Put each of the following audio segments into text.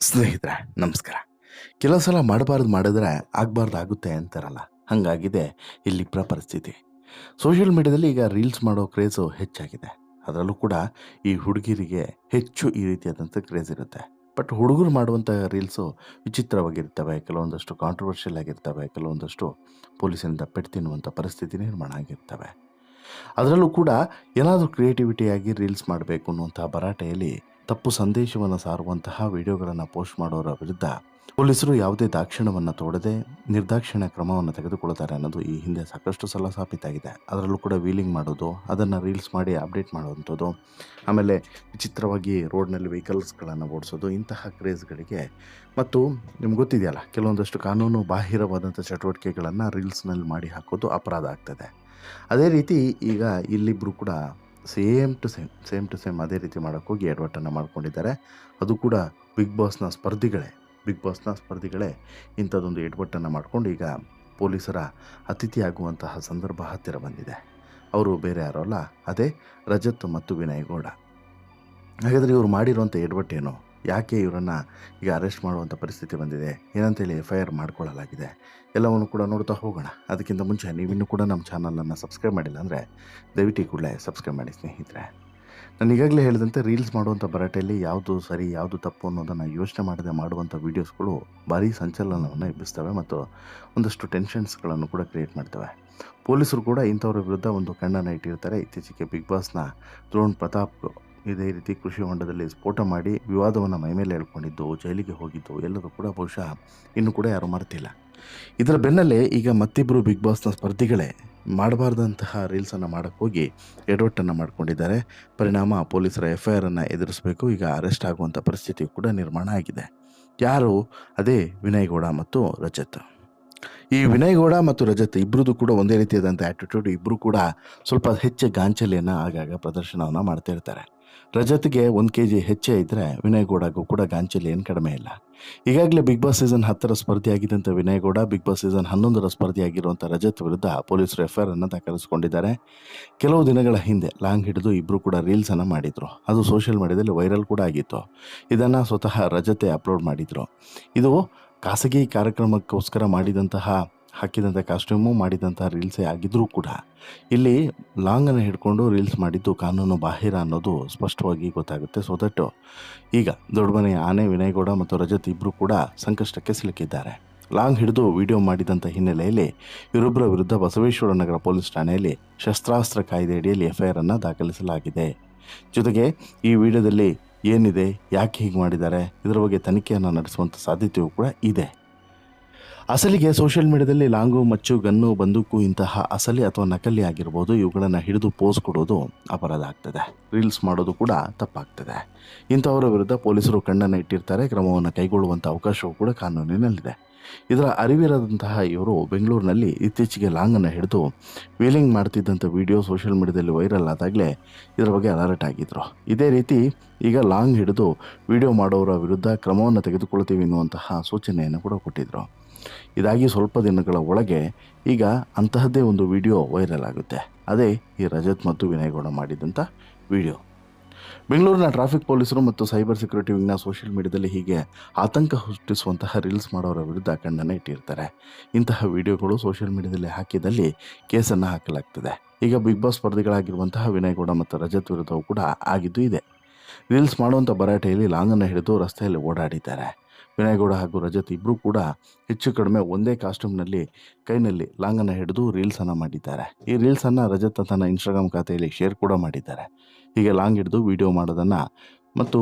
ಸ್ನೇಹಿತರೆ, ನಮಸ್ಕಾರ. ಕೆಲವು ಸಲ ಮಾಡಬಾರ್ದು ಮಾಡಿದ್ರೆ ಆಗಬಾರ್ದು ಆಗುತ್ತೆ ಅಂತಾರಲ್ಲ. ಹಾಗಾಗಿದೆ ಇಲ್ಲಿ ಪ್ರ ಪರಿಸ್ಥಿತಿ. ಸೋಷಿಯಲ್ ಮೀಡಿಯಾದಲ್ಲಿ ಈಗ ರೀಲ್ಸ್ ಮಾಡೋ ಕ್ರೇಜು ಹೆಚ್ಚಾಗಿದೆ. ಅದರಲ್ಲೂ ಕೂಡ ಈ ಹುಡುಗಿರಿಗೆ ಹೆಚ್ಚು ಈ ರೀತಿಯಾದಂಥ ಕ್ರೇಜ್ ಇರುತ್ತೆ. ಬಟ್ ಹುಡುಗರು ಮಾಡುವಂಥ ರೀಲ್ಸು ವಿಚಿತ್ರವಾಗಿರ್ತವೆ. ಕೆಲವೊಂದಷ್ಟು ಕಾಂಟ್ರವರ್ಷಿಯಲ್ ಆಗಿರ್ತವೆ. ಕೆಲವೊಂದಷ್ಟು ಪೊಲೀಸರಿಂದ ಪೆಟ್ಟು ತಿನ್ನುವಂಥ ಪರಿಸ್ಥಿತಿ ನಿರ್ಮಾಣ ಆಗಿರ್ತವೆ. ಅದರಲ್ಲೂ ಕೂಡ ಏನಾದರೂ ಕ್ರಿಯೇಟಿವಿಟಿಯಾಗಿ ರೀಲ್ಸ್ ಮಾಡಬೇಕು ಅನ್ನುವಂಥ ಭರಾಟೆಯಲ್ಲಿ ತಪ್ಪು ಸಂದೇಶವನ್ನು ಸಾರುವಂತಹ ವಿಡಿಯೋಗಳನ್ನು ಪೋಸ್ಟ್ ಮಾಡೋರ ವಿರುದ್ಧ ಪೊಲೀಸರು ಯಾವುದೇ ದಾಕ್ಷಿಣ್ಯವನ್ನು ತೋಡದೆ ನಿರ್ದಾಕ್ಷಿಣ್ಯ ಕ್ರಮವನ್ನು ತೆಗೆದುಕೊಳ್ತಾರೆ ಅನ್ನೋದು ಈ ಹಿಂದೆ ಸಾಕಷ್ಟು ಸಲ ಸಾಬೀತಾಗಿದೆ ಅದರಲ್ಲೂ ಕೂಡ ವೀಲಿಂಗ್ ಮಾಡೋದು, ಅದನ್ನು ರೀಲ್ಸ್ ಮಾಡಿ ಅಪ್ಡೇಟ್ ಮಾಡುವಂಥದ್ದು, ಆಮೇಲೆ ವಿಚಿತ್ರವಾಗಿ ರೋಡ್ನಲ್ಲಿ ವೆಹಿಕಲ್ಸ್ಗಳನ್ನು ಓಡಿಸೋದು, ಇಂತಹ ಕ್ರೇಜ್ಗಳಿಗೆ ಮತ್ತು ನಿಮ್ಗೆ ಗೊತ್ತಿದೆಯಲ್ಲ, ಕೆಲವೊಂದಷ್ಟು ಕಾನೂನು ಬಾಹಿರವಾದಂಥ ಚಟುವಟಿಕೆಗಳನ್ನು ರೀಲ್ಸ್ನಲ್ಲಿ ಮಾಡಿ ಹಾಕೋದು ಅಪರಾಧ ಆಗ್ತದೆ. ಅದೇ ರೀತಿ ಈಗ ಇಲ್ಲಿಬ್ಬರು ಕೂಡ same to same same to same ಅದೇ ರೀತಿ ಮಾಡೋಕ್ಕೆ ಹೋಗಿ ಎಡವಟ್ಟನ್ನು ಮಾಡ್ಕೊಂಡಿದ್ದಾರೆ. ಅದು ಕೂಡ ಬಿಗ್ ಬಾಸ್ನ ಸ್ಪರ್ಧಿಗಳೇ ಬಿಗ್ ಬಾಸ್ನ ಸ್ಪರ್ಧಿಗಳೇ ಇಂಥದ್ದೊಂದು ಎಡವಟ್ಟನ್ನು ಮಾಡ್ಕೊಂಡು ಈಗ ಪೊಲೀಸರ ಅತಿಥಿ ಆಗುವಂತಹ ಸಂದರ್ಭ ಹತ್ತಿರ ಬಂದಿದೆ. ಅವರು ಬೇರೆ ಯಾರೋ ಅಲ್ಲ, ಅದೇ ರಜತ್ ಮತ್ತು ವಿನಯ್ ಗೌಡ. ಹಾಗಾದರೆ ಇವರು ಮಾಡಿರುವಂಥ ಎಡವಟ್ಟೇನು ಯಾಕೆ ಇವರನ್ನು ಈಗ ಅರೆಸ್ಟ್ ಮಾಡುವಂಥ ಪರಿಸ್ಥಿತಿ ಬಂದಿದೆ? ಏನಂತೇಳಿ ಎಫ್ ಐ ಆರ್ ಮಾಡ್ಕೊಳ್ಳಲಾಗಿದೆ. ಎಲ್ಲವನ್ನು ಕೂಡ ನೋಡ್ತಾ ಹೋಗೋಣ. ಅದಕ್ಕಿಂತ ಮುಂಚೆ ನೀವಿನ್ನೂ ಕೂಡ ನಮ್ಮ ಚಾನಲನ್ನು ಸಬ್ಸ್ಕ್ರೈಬ್ ಮಾಡಿಲ್ಲ ಅಂದರೆ ದಯವಿಟ್ಟು ಕೂಡಲೇ ಸಬ್ಸ್ಕ್ರೈಬ್ ಮಾಡಿ ಸ್ನೇಹಿತರೆ. ನಾನು ಈಗಾಗಲೇ ಹೇಳಿದಂತೆ ರೀಲ್ಸ್ ಮಾಡುವಂಥ ಭರಾಟೆಯಲ್ಲಿ ಯಾವುದು ಸರಿ, ಯಾವುದು ತಪ್ಪು ಅನ್ನೋದನ್ನು ಯೋಚನೆ ಮಾಡದೆ ಮಾಡುವಂಥ ವೀಡಿಯೋಸ್ಗಳು ಭಾರೀ ಸಂಚಲನವನ್ನು ಎಬ್ಬಿಸ್ತವೆ ಮತ್ತು ಒಂದಷ್ಟು ಟೆನ್ಷನ್ಸ್ಗಳನ್ನು ಕೂಡ ಕ್ರಿಯೇಟ್ ಮಾಡ್ತವೆ. ಪೊಲೀಸರು ಕೂಡ ಇಂಥವ್ರ ವಿರುದ್ಧ ಒಂದು ಕಣ್ಣನ್ನು ಇಟ್ಟಿರ್ತಾರೆ. ಇತ್ತೀಚೆಗೆ ಬಿಗ್ ಬಾಸ್ನ ದ್ರೋಣ್ ಪ್ರತಾಪ್ ಇದೇ ರೀತಿ ಕೃಷಿ ಹೊಂಡದಲ್ಲಿ ಸ್ಫೋಟ ಮಾಡಿ ವಿವಾದವನ್ನು ಮೈಮೇಲೆ ಹೇಳ್ಕೊಂಡಿದ್ದು ಜೈಲಿಗೆ ಹೋಗಿದ್ದು, ಎಲ್ಲರೂ ಕೂಡ ಬಹುಶಃ ಇನ್ನೂ ಕೂಡ ಯಾರೂ ಮರ್ತಿಲ್ಲ. ಇದರ ಬೆನ್ನಲ್ಲೇ ಈಗ ಮತ್ತಿಬ್ಬರು ಬಿಗ್ ಬಾಸ್ನ ಸ್ಪರ್ಧಿಗಳೇ ಮಾಡಬಾರ್ದಂತಹ ರೀಲ್ಸನ್ನು ಮಾಡೋಕ್ಕೆ ಹೋಗಿ ಎಡವಟ್ಟನ್ನು ಮಾಡಿಕೊಂಡಿದ್ದಾರೆ. ಪರಿಣಾಮ ಪೊಲೀಸರ ಎಫ್ ಐ ಆರನ್ನು ಎದುರಿಸಬೇಕು, ಈಗ ಅರೆಸ್ಟ್ ಆಗುವಂಥ ಪರಿಸ್ಥಿತಿ ಕೂಡ ನಿರ್ಮಾಣ ಆಗಿದೆ. ಯಾರು? ಅದೇ ವಿನಯ್ ಗೌಡ ಮತ್ತು ರಜತ್. ಈ ವಿನಯ್ ಗೌಡ ಮತ್ತು ರಜತ್ ಇಬ್ಬರದ್ದು ಕೂಡ ಒಂದೇ ರೀತಿಯಾದಂಥ ಆ್ಯಟಿಟ್ಯೂಡ್ ಇಬ್ಬರು ಕೂಡ ಸ್ವಲ್ಪ ಹೆಚ್ಚು ಗಾಂಚಲಿಯನ್ನು ಆಗಾಗ ಪ್ರದರ್ಶನವನ್ನು ಮಾಡ್ತಾ ಇರ್ತಾರೆ. ರಜತ್ಗೆ ಒಂದು ಕೆ ಜಿ ಹೆಚ್ಚೇ ಇದ್ದರೆ ವಿನಯ್ ಗೌಡಗೂ ಕೂಡ ಗಾಂಚಲಿ ಏನು ಕಡಿಮೆ ಇಲ್ಲ. ಈಗಾಗಲೇ ಬಿಗ್ ಬಾಸ್ ಸೀಸನ್ ಹತ್ತರ ಸ್ಪರ್ಧಿಯಾಗಿದ್ದಂಥ Vinay Gowda, Bigg Boss season ಹನ್ನೊಂದರ ಸ್ಪರ್ಧಿಯಾಗಿರುವಂಥ ರಜತ್ ವಿರುದ್ಧ ಪೊಲೀಸರು ಎಫ್ ಆರ್ ಅನ್ನು ದಾಖಲಿಸಿಕೊಂಡಿದ್ದಾರೆ. ಕೆಲವು ದಿನಗಳ ಹಿಂದೆ ಲಾಂಗ್ ಹಿಡಿದು ಇಬ್ಬರು ಕೂಡ ರೀಲ್ಸನ್ನು ಮಾಡಿದರು. ಅದು ಸೋಷಿಯಲ್ ಮೀಡಿಯಾದಲ್ಲಿ ವೈರಲ್ ಕೂಡ ಆಗಿತ್ತು. ಇದನ್ನು ಸ್ವತಃ ರಜತೆ ಅಪ್ಲೋಡ್ ಮಾಡಿದರು. ಇದು ಖಾಸಗಿ ಕಾರ್ಯಕ್ರಮಕ್ಕೋಸ್ಕರ ಮಾಡಿದಂತಹ ಹಾಕಿದಂಥ ಕಾಸ್ಟ್ಯೂಮು ಮಾಡಿದಂಥ ರೀಲ್ಸೇ ಆಗಿದ್ದರೂ ಕೂಡ ಇಲ್ಲಿ ಲಾಂಗನ್ನು ಹಿಡ್ಕೊಂಡು ರೀಲ್ಸ್ ಮಾಡಿದ್ದು ಕಾನೂನು ಬಾಹಿರ ಅನ್ನೋದು ಸ್ಪಷ್ಟವಾಗಿ ಗೊತ್ತಾಗುತ್ತೆ. ಸೊ ದಟ್ ಈಗ ದೊಡ್ಡಮನೆ ಆನೆ ವಿನಯಗೌಡ ಮತ್ತು ರಜತ್ ಇಬ್ಬರು ಕೂಡ ಸಂಕಷ್ಟಕ್ಕೆ ಸಿಲುಕಿದ್ದಾರೆ. ಲಾಂಗ್ ಹಿಡಿದು ವಿಡಿಯೋ ಮಾಡಿದಂಥ ಹಿನ್ನೆಲೆಯಲ್ಲಿ ಇವರೊಬ್ಬರ ವಿರುದ್ಧ ಬಸವೇಶ್ವರ ನಗರ ಪೊಲೀಸ್ ಠಾಣೆಯಲ್ಲಿ ಶಸ್ತ್ರಾಸ್ತ್ರ ಕಾಯ್ದೆ ಅಡಿಯಲ್ಲಿ ಎಫ್ ಐ ಆರನ್ನು ದಾಖಲಿಸಲಾಗಿದೆ. ಜೊತೆಗೆ ಈ ವಿಡಿಯೋದಲ್ಲಿ ಏನಿದೆ, ಯಾಕೆ ಹೀಗೆ ಮಾಡಿದ್ದಾರೆ, ಇದರ ಬಗ್ಗೆ ತನಿಖೆಯನ್ನು ನಡೆಸುವಂಥ ಸಾಧ್ಯತೆಯೂ ಕೂಡ ಇದೆ. ಅಸಲಿಗೆ ಸೋಷಿಯಲ್ ಮೀಡಿಯಾದಲ್ಲಿ ಲಾಂಗು, ಮಚ್ಚು, ಗನ್ನು, ಬಂದೂಕು ಇಂತಹ ಅಸಲಿ ಅಥವಾ ನಕಲಿ ಆಗಿರ್ಬೋದು, ಇವುಗಳನ್ನು ಹಿಡಿದು ಪೋಸ್ ಕೊಡೋದು ಅಪರಾಧ ಆಗ್ತದೆ ರೀಲ್ಸ್ ಮಾಡೋದು ಕೂಡ ತಪ್ಪಾಗ್ತದೆ. ಇಂಥವರ ವಿರುದ್ಧ ಪೊಲೀಸರು ಕಣ್ಣನ್ನು ಇಟ್ಟಿರ್ತಾರೆ, ಕ್ರಮವನ್ನು ಕೈಗೊಳ್ಳುವಂಥ ಅವಕಾಶವೂ ಕೂಡ ಕಾನೂನಿನಲ್ಲಿದೆ. ಇದರ ಅರಿವಿರದಂತಹ ಇವರು ಬೆಂಗಳೂರಿನಲ್ಲಿ ಇತ್ತೀಚೆಗೆ ಲಾಂಗನ್ನು ಹಿಡಿದು ವೀಲಿಂಗ್ ಮಾಡ್ತಿದ್ದಂಥ ವಿಡಿಯೋ ಸೋಷಿಯಲ್ ಮೀಡಿಯಾದಲ್ಲಿ ವೈರಲ್ ಆದಾಗಲೇ ಇದರ ಬಗ್ಗೆ ಅಲರ್ಟ್ ಆಗಿದ್ದರು ಇದೇ ರೀತಿ ಈಗ ಲಾಂಗ್ ಹಿಡಿದು ವಿಡಿಯೋ ಮಾಡೋರ ವಿರುದ್ಧ ಕ್ರಮವನ್ನು ತೆಗೆದುಕೊಳ್ತೀವಿ ಎನ್ನುವಂತಹ ಸೂಚನೆಯನ್ನು ಕೂಡ ಕೊಟ್ಟಿದ್ದರು ಇದಾಗಿ ಸ್ವಲ್ಪ ದಿನಗಳ ಒಳಗೆ ಈಗ ಅಂತಹದ್ದೇ ಒಂದು ವಿಡಿಯೋ ವೈರಲ್ ಆಗುತ್ತೆ. ಅದೇ ಈ ರಜತ್ ಮತ್ತು ವಿನಯಗೌಡ ಮಾಡಿದಂಥ ವಿಡಿಯೋ. ಬೆಂಗಳೂರಿನ ಟ್ರಾಫಿಕ್ ಪೊಲೀಸರು ಮತ್ತು ಸೈಬರ್ ಸೆಕ್ಯೂರಿಟಿ ವಿಂಗ್ನ ಸೋಷಿಯಲ್ ಮೀಡಿಯಾದಲ್ಲಿ ಹೀಗೆ ಆತಂಕ ಹುಟ್ಟಿಸುವಂತಹ ರೀಲ್ಸ್ ಮಾಡೋರ ವಿರುದ್ಧ ಕಣ್ಣನ್ನು ಇಟ್ಟಿರ್ತಾರೆ. ಇಂತಹ ವಿಡಿಯೋಗಳು ಸೋಷಿಯಲ್ ಮೀಡಿಯಾದಲ್ಲಿ ಹಾಕಿದಲ್ಲಿ ಕೇಸನ್ನು ಹಾಕಲಾಗ್ತದೆ. ಈಗ ಬಿಗ್ ಬಾಸ್ ಸ್ಪರ್ಧಿಗಳಾಗಿರುವಂತಹ ವಿನಯಗೌಡ ಮತ್ತು ರಜತ್ ವಿರುದ್ಧವೂ ಕೂಡ ಆಗಿದ್ದು ಇದೆ. ರೀಲ್ಸ್ ಮಾಡುವಂಥ ಭರಾಟೆಯಲ್ಲಿ ಲಾಂಗನ್ನು ಹಿಡಿದು ರಸ್ತೆಯಲ್ಲಿ ಓಡಾಡಿದ್ದಾರೆ. ವಿನಯಗೌಡ ಹಾಗೂ ರಜತ್ ಇಬ್ಬರೂ ಕೂಡ ಹೆಚ್ಚು ಕಡಿಮೆ ಒಂದೇ ಕಾಸ್ಟ್ಯೂಮ್ನಲ್ಲಿ ಕೈನಲ್ಲಿ ಲಾಂಗನ್ನು ಹಿಡಿದು ರೀಲ್ಸನ್ನು ಮಾಡಿದ್ದಾರೆ. ಈ ರೀಲ್ಸನ್ನು ರಜತ್ ತನ್ನ ಇನ್ಸ್ಟಾಗ್ರಾಮ್ ಖಾತೆಯಲ್ಲಿ ಶೇರ್ ಕೂಡ ಮಾಡಿದ್ದಾರೆ. ಹೀಗೆ ಲಾಂಗ್ ಹಿಡಿದು ವಿಡಿಯೋ ಮಾಡೋದನ್ನು ಮತ್ತು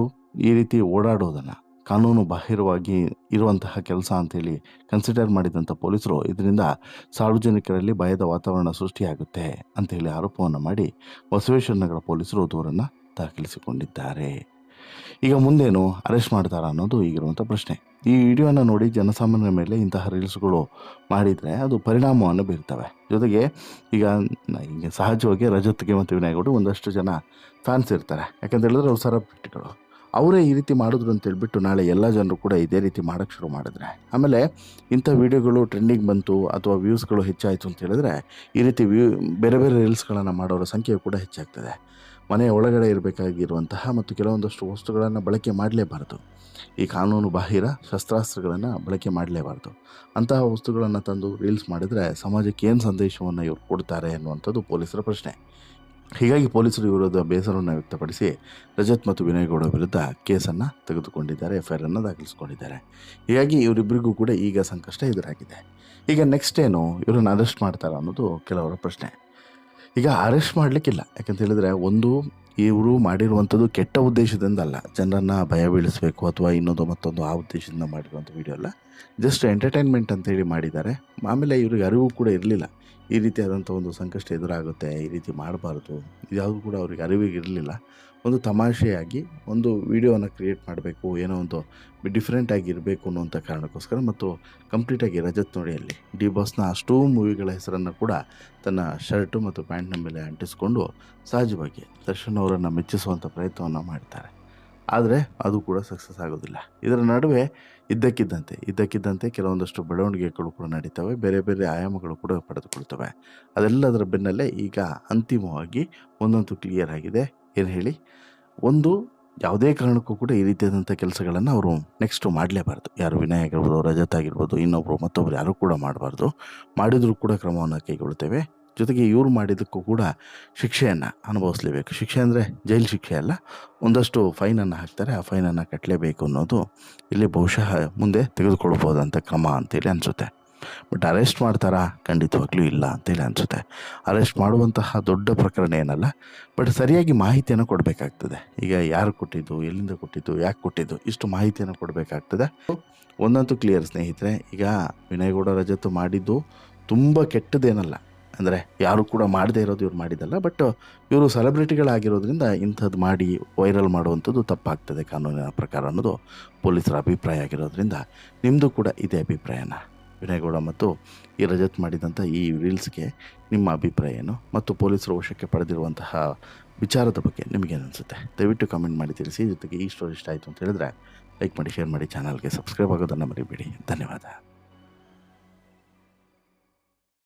ಈ ರೀತಿ ಓಡಾಡೋದನ್ನು, ಕಾನೂನು ಬಾಹಿರವಾಗಿ ಇರುವಂತಹ ಕೆಲಸ ಅಂತೇಳಿ ಕನ್ಸಿಡರ್ ಮಾಡಿದಂಥ ಪೊಲೀಸರು ಇದರಿಂದ ಸಾರ್ವಜನಿಕರಲ್ಲಿ ಭಯದ ವಾತಾವರಣ ಸೃಷ್ಟಿಯಾಗುತ್ತೆ ಅಂತೇಳಿ ಆರೋಪವನ್ನು ಮಾಡಿ ಬಸವೇಶ್ವರ ನಗರ ಪೊಲೀಸರು ದೂರನ್ನು ದಾಖಲಿಸಿಕೊಂಡಿದ್ದಾರೆ. ಈಗ ಮುಂದೇನು ಅರೆಸ್ಟ್ ಮಾಡ್ತಾರ ಅನ್ನೋದು ಈಗಿರುವಂಥ ಪ್ರಶ್ನೆ. ಈ ವಿಡಿಯೋನ ನೋಡಿ ಜನಸಾಮಾನ್ಯರ ಮೇಲೆ ಇಂತಹ ರೀಲ್ಸ್ಗಳು ಮಾಡಿದರೆ ಅದು ಪರಿಣಾಮವನ್ನು ಬೀರ್ತವೆ. ಜೊತೆಗೆ ಈಗ ಈಗ ಸಹಜವಾಗಿ ರಜತ್ಗೆ ಮತ್ತು ವಿನಯಗೌಡ ಒಂದಷ್ಟು ಜನ ಫ್ಯಾನ್ಸ್ ಇರ್ತಾರೆ. ಯಾಕಂತ ಹೇಳಿದ್ರೆ ಅವ್ರು ಸೆಲೆಬ್ರಿಟಿಗಳು ಅವರೇ ಈ ರೀತಿ ಮಾಡಿದ್ರು ಅಂತ ಹೇಳ್ಬಿಟ್ಟು ನಾಳೆ ಎಲ್ಲ ಜನರು ಕೂಡ ಇದೇ ರೀತಿ ಮಾಡೋಕ್ಕೆ ಶುರು ಮಾಡಿದ್ರೆ. ಆಮೇಲೆ ಇಂಥ ವಿಡಿಯೋಗಳು ಟ್ರೆಂಡಿಂಗ್ ಬಂತು ಅಥವಾ ವ್ಯೂಸ್ಗಳು ಹೆಚ್ಚಾಯಿತು ಅಂತ ಹೇಳಿದ್ರೆ ಈ ರೀತಿ ವ್ಯೂ ಬೇರೆ ಬೇರೆ ರೀಲ್ಸ್ಗಳನ್ನು ಮಾಡೋರ ಸಂಖ್ಯೆ ಕೂಡ ಹೆಚ್ಚಾಗ್ತದೆ. ಮನೆಯ ಒಳಗಡೆ ಇರಬೇಕಾಗಿರುವಂತಹ ಮತ್ತು ಕೆಲವೊಂದಷ್ಟು ವಸ್ತುಗಳನ್ನು ಬಳಕೆ ಮಾಡಲೇಬಾರದು. ಈ ಕಾನೂನು ಬಾಹಿರ ಶಸ್ತ್ರಾಸ್ತ್ರಗಳನ್ನು ಬಳಕೆ ಮಾಡಲೇಬಾರ್ದು. ಅಂತಹ ವಸ್ತುಗಳನ್ನು ತಂದು ರೀಲ್ಸ್ ಮಾಡಿದರೆ ಸಮಾಜಕ್ಕೆ ಏನು ಸಂದೇಶವನ್ನು ಇವರು ಕೊಡ್ತಾರೆ ಅನ್ನುವಂಥದ್ದು ಪೊಲೀಸರ ಪ್ರಶ್ನೆ. ಹೀಗಾಗಿ ಪೊಲೀಸರು ವಿರುದ್ಧ ಬೇಸರವನ್ನು ವ್ಯಕ್ತಪಡಿಸಿ ರಜತ್ ಮತ್ತು ವಿನಯ್ ಗೌಡ ವಿರುದ್ಧ ಕೇಸನ್ನು ತೆಗೆದುಕೊಂಡಿದ್ದಾರೆ ಎಫ್ ದಾಖಲಿಸಿಕೊಂಡಿದ್ದಾರೆ. ಹೀಗಾಗಿ ಇವರಿಬ್ಬರಿಗೂ ಕೂಡ ಈಗ ಸಂಕಷ್ಟ ಎದುರಾಗಿದೆ. ಈಗ ನೆಕ್ಸ್ಟ್ ಏನು, ಇವರನ್ನು ಅರೆಸ್ಟ್ ಮಾಡ್ತಾರಾ ಅನ್ನೋದು ಕೆಲವರ ಪ್ರಶ್ನೆ. ಈಗ ಅರೆಸ್ಟ್ ಮಾಡಲಿಕ್ಕಿಲ್ಲ. ಯಾಕಂತ ಹೇಳಿದ್ರೆ ಒಂದು ಇವರು ಮಾಡಿರುವಂಥದ್ದು ಕೆಟ್ಟ ಉದ್ದೇಶದಿಂದ ಅಲ್ಲ ಜನರನ್ನು ಭಯ ಬೀಳಿಸಬೇಕು ಅಥವಾ ಇನ್ನೊಂದು ಮತ್ತೊಂದು ಆ ಉದ್ದೇಶದಿಂದ ಮಾಡಿರುವಂಥ ವಿಡಿಯೋ ಅಲ್ಲ. ಜಸ್ಟ್ ಎಂಟರ್ಟೈನ್ಮೆಂಟ್ ಅಂತೇಳಿ ಮಾಡಿದ್ದಾರೆ. ಆಮೇಲೆ ಇವ್ರಿಗೆ ಅರಿವು ಕೂಡ ಇರಲಿಲ್ಲ. ಈ ರೀತಿಯಾದಂಥ ಒಂದು ಸಂಕಷ್ಟ ಎದುರಾಗುತ್ತೆ, ಈ ರೀತಿ ಮಾಡಬಾರ್ದು, ಇದ್ಯಾವುದು ಕೂಡ ಅವ್ರಿಗೆ ಅರಿವಿಗೆ ಇರಲಿಲ್ಲ. ಒಂದು ತಮಾಷೆಯಾಗಿ ಒಂದು ವಿಡಿಯೋನ ಕ್ರಿಯೇಟ್ ಮಾಡಬೇಕು, ಏನೋ ಒಂದು ಡಿಫ್ರೆಂಟ್ ಆಗಿ ಇರಬೇಕು ಅನ್ನುವಂಥ ಕಾರಣಕ್ಕೋಸ್ಕರ ಮತ್ತು ಕಂಪ್ಲೀಟಾಗಿ ರಜತ್ ನೋಡಿ ಅಲ್ಲಿ ಡಿ ಬಾಸ್ನ ಅಷ್ಟೂ ಮೂವಿಗಳ ಹೆಸರನ್ನು ಕೂಡ ತನ್ನ ಶರ್ಟು ಮತ್ತು ಪ್ಯಾಂಟ್ನ ಮೇಲೆ ಅಂಟಿಸಿಕೊಂಡು ಸಹಜವಾಗಿ ದರ್ಶನ್ ಅವರನ್ನು ಮೆಚ್ಚಿಸುವಂಥ ಪ್ರಯತ್ನವನ್ನು ಮಾಡ್ತಾರೆ. ಆದರೆ ಅದು ಕೂಡ ಸಕ್ಸಸ್ ಆಗೋದಿಲ್ಲ. ಇದರ ನಡುವೆ ಇದ್ದಕ್ಕಿದ್ದಂತೆ ಇದ್ದಕ್ಕಿದ್ದಂತೆ ಕೆಲವೊಂದಷ್ಟು ಬೆಳವಣಿಗೆಗಳು ಕೂಡ ನಡೀತವೆ, ಬೇರೆ ಬೇರೆ ಆಯಾಮಗಳು ಕೂಡ ಪಡೆದುಕೊಳ್ತವೆ. ಅದೆಲ್ಲದರ ಬೆನ್ನಲ್ಲೇ ಈಗ ಅಂತಿಮವಾಗಿ ಒಂದಂತೂ ಕ್ಲಿಯರ್ ಆಗಿದೆ. ಏನು ಹೇಳಿ? ಒಂದು, ಯಾವುದೇ ಕಾರಣಕ್ಕೂ ಕೂಡ ಈ ರೀತಿಯಾದಂಥ ಕೆಲಸಗಳನ್ನು ಅವರು ನೆಕ್ಸ್ಟು ಮಾಡಲೇಬಾರ್ದು. ಯಾರು ವಿನಯ್ ಆಗಿರ್ಬೋದು, ರಜತ್ ಆಗಿರ್ಬೋದು ಇನ್ನೊಬ್ಬರು ಮತ್ತೊಬ್ಬರು ಯಾರೂ ಕೂಡ ಮಾಡಬಾರ್ದು. ಮಾಡಿದರೂ ಕೂಡ ಕ್ರಮವನ್ನು ಕೈಗೊಳ್ತೇವೆ. ಜೊತೆಗೆ ಇವರು ಮಾಡಿದ್ದಕ್ಕೂ ಕೂಡ ಶಿಕ್ಷೆಯನ್ನು ಅನುಭವಿಸ್ಲೇಬೇಕು. ಶಿಕ್ಷೆ ಅಂದರೆ ಜೈಲು ಶಿಕ್ಷೆ ಅಲ್ಲ, ಒಂದಷ್ಟು ಫೈನನ್ನು ಹಾಕ್ತಾರೆ, ಆ ಫೈನನ್ನು ಕಟ್ಟಲೇಬೇಕು ಅನ್ನೋದು ಇಲ್ಲಿ ಬಹುಶಃ ಮುಂದೆ ತೆಗೆದುಕೊಳ್ಬೋದಂಥ ಕ್ರಮ ಅಂತೇಳಿ ಅನಿಸುತ್ತೆ. ಬಟ್ ಅರೆಸ್ಟ್ ಮಾಡ್ತಾರಾ? ಖಂಡಿತವಾಗ್ಲೂ ಇಲ್ಲ ಅಂತೇಳಿ ಅನಿಸುತ್ತೆ. ಅರೆಸ್ಟ್ ಮಾಡುವಂತಹ ದೊಡ್ಡ ಪ್ರಕರಣ ಏನಲ್ಲ ಬಟ್ ಸರಿಯಾಗಿ ಮಾಹಿತಿಯನ್ನು ಕೊಡಬೇಕಾಗ್ತದೆ. ಈಗ ಯಾರು ಕೊಟ್ಟಿದ್ದು, ಎಲ್ಲಿಂದ ಕೊಟ್ಟಿದ್ದು, ಯಾಕೆ ಕೊಟ್ಟಿದ್ದು, ಇಷ್ಟು ಮಾಹಿತಿಯನ್ನು ಕೊಡಬೇಕಾಗ್ತದೆ. ಒಂದಂತೂ ಕ್ಲಿಯರ್ ಸ್ನೇಹಿತರೆ, ಈಗ ವಿನಯಗೌಡ ರಜತ್ ಮಾಡಿದ್ದು ತುಂಬ ಕೆಟ್ಟದೇನಲ್ಲ. ಅಂದರೆ ಯಾರು ಕೂಡ ಮಾಡದೇ ಇರೋದು ಇವ್ರು ಮಾಡಿದ್ದಲ್ಲ ಬಟ್ ಇವರು ಸೆಲೆಬ್ರಿಟಿಗಳಾಗಿರೋದ್ರಿಂದ ಇಂಥದ್ದು ಮಾಡಿ ವೈರಲ್ ಮಾಡುವಂಥದ್ದು ತಪ್ಪಾಗ್ತದೆ ಕಾನೂನಿನ ಪ್ರಕಾರ ಅನ್ನೋದು ಪೊಲೀಸರ ಅಭಿಪ್ರಾಯ ಆಗಿರೋದ್ರಿಂದ ನಿಮ್ಮದು ಕೂಡ ಇದೇ ಅಭಿಪ್ರಾಯನ. ವಿನಯಗೌಡ ಮತ್ತು ಈ ರಜತ್ ಮಾಡಿದಂಥ ಈ ರೀಲ್ಸ್ಗೆ ನಿಮ್ಮ ಅಭಿಪ್ರಾಯ ಏನು? ಮತ್ತು ಪೊಲೀಸರು ವಶಕ್ಕೆ ಪಡೆದಿರುವಂತಹ ವಿಚಾರದ ಬಗ್ಗೆ ನಿಮಗೇನು ಅನಿಸುತ್ತೆ? ದಯವಿಟ್ಟು ಕಮೆಂಟ್ ಮಾಡಿ ತಿಳಿಸಿ. ಜೊತೆಗೆ ಈ ಸ್ಟೋರಿ ಇಷ್ಟ ಆಯಿತು ಅಂತ ಹೇಳಿದ್ರೆ ಲೈಕ್ ಮಾಡಿ ಶೇರ್ ಮಾಡಿ ಚಾನಲ್ಗೆ ಸಬ್ಸ್ಕ್ರೈಬ್ ಆಗೋದನ್ನು ಮರಿಬೇಡಿ. ಧನ್ಯವಾದ.